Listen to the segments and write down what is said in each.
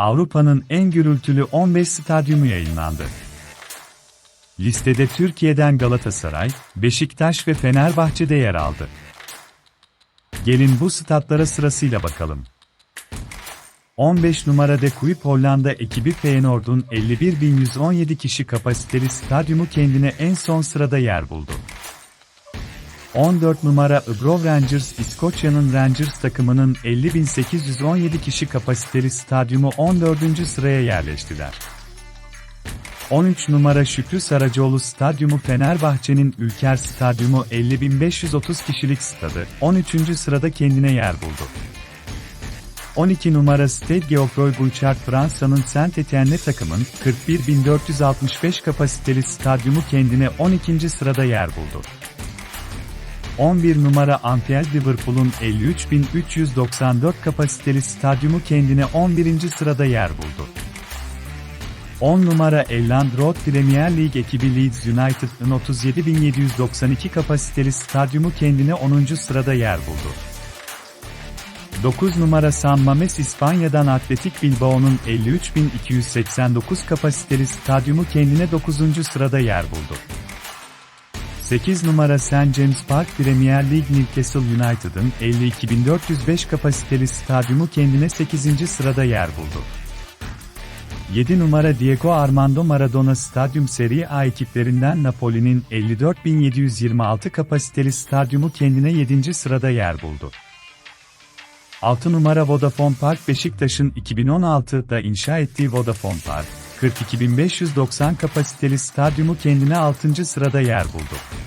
Avrupa'nın en gürültülü 15 stadyumu yayınlandı. Listede Türkiye'den Galatasaray, Beşiktaş ve Fenerbahçe'de yer aldı. Gelin bu statlara sırasıyla bakalım. 15 numara De Kuip Hollanda ekibi Feyenoord'un 51.117 kişi kapasiteli stadyumu kendine en son sırada yer buldu. 14 numara Brov Rangers İskoçya'nın Rangers takımının 50.817 kişi kapasiteli stadyumu 14. sıraya yerleştiler. 13 numara Şükrü Saracoğlu Stadyumu Fenerbahçe'nin Ülker Stadyumu 50.530 kişilik stadı 13. sırada kendine yer buldu. 12 numara Stade Geoffroy Guichard Fransa'nın Saint-Étienne takımın 41.465 kapasiteli stadyumu kendine 12. sırada yer buldu. 11 numara Anfield Liverpool'un 53.394 kapasiteli stadyumu kendine 11. sırada yer buldu. 10 numara Elland Road Premier League ekibi Leeds United'ın 37.792 kapasiteli stadyumu kendine 10. sırada yer buldu. 9 numara San Mames İspanya'dan Atletik Bilbao'nun 53.289 kapasiteli stadyumu kendine 9. sırada yer buldu. 8 numara St. James Park Premier League Newcastle United'ın 52.405 kapasiteli stadyumu kendine 8. sırada yer buldu. 7 numara Diego Armando Maradona Stadyum Serie A ekiplerinden Napoli'nin 54.726 kapasiteli stadyumu kendine 7. sırada yer buldu. 6 numara Vodafone Park Beşiktaş'ın 2016'da inşa ettiği Vodafone Park, 42.590 kapasiteli stadyumu kendine 6. sırada yer buldu.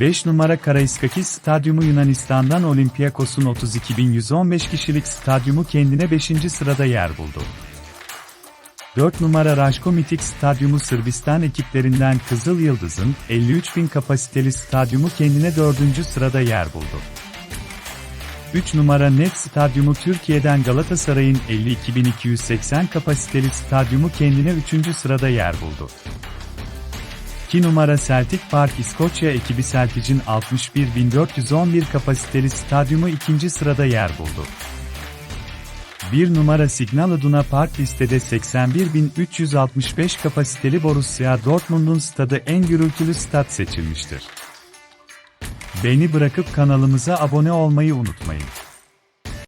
5 numara Karaiskakis Stadyumu Yunanistan'dan Olympiakos'un 32.115 kişilik stadyumu kendine 5. sırada yer buldu. 4 numara Rajko Mitic Stadyumu Sırbistan ekiplerinden Kızıl Yıldız'ın 53.000 kapasiteli stadyumu kendine 4. sırada yer buldu. 3 numara Net Stadyumu Türkiye'den Galatasaray'ın 52.280 kapasiteli stadyumu kendine 3. sırada yer buldu. 2 numara Celtic Park İskoçya ekibi Celtic'in 61.411 kapasiteli stadyumu 2. sırada yer buldu. 1 numara Signal Iduna Park listede 81.365 kapasiteli Borussia Dortmund'un stadı en gürültülü stat seçilmiştir. Beğeni bırakıp kanalımıza abone olmayı unutmayın.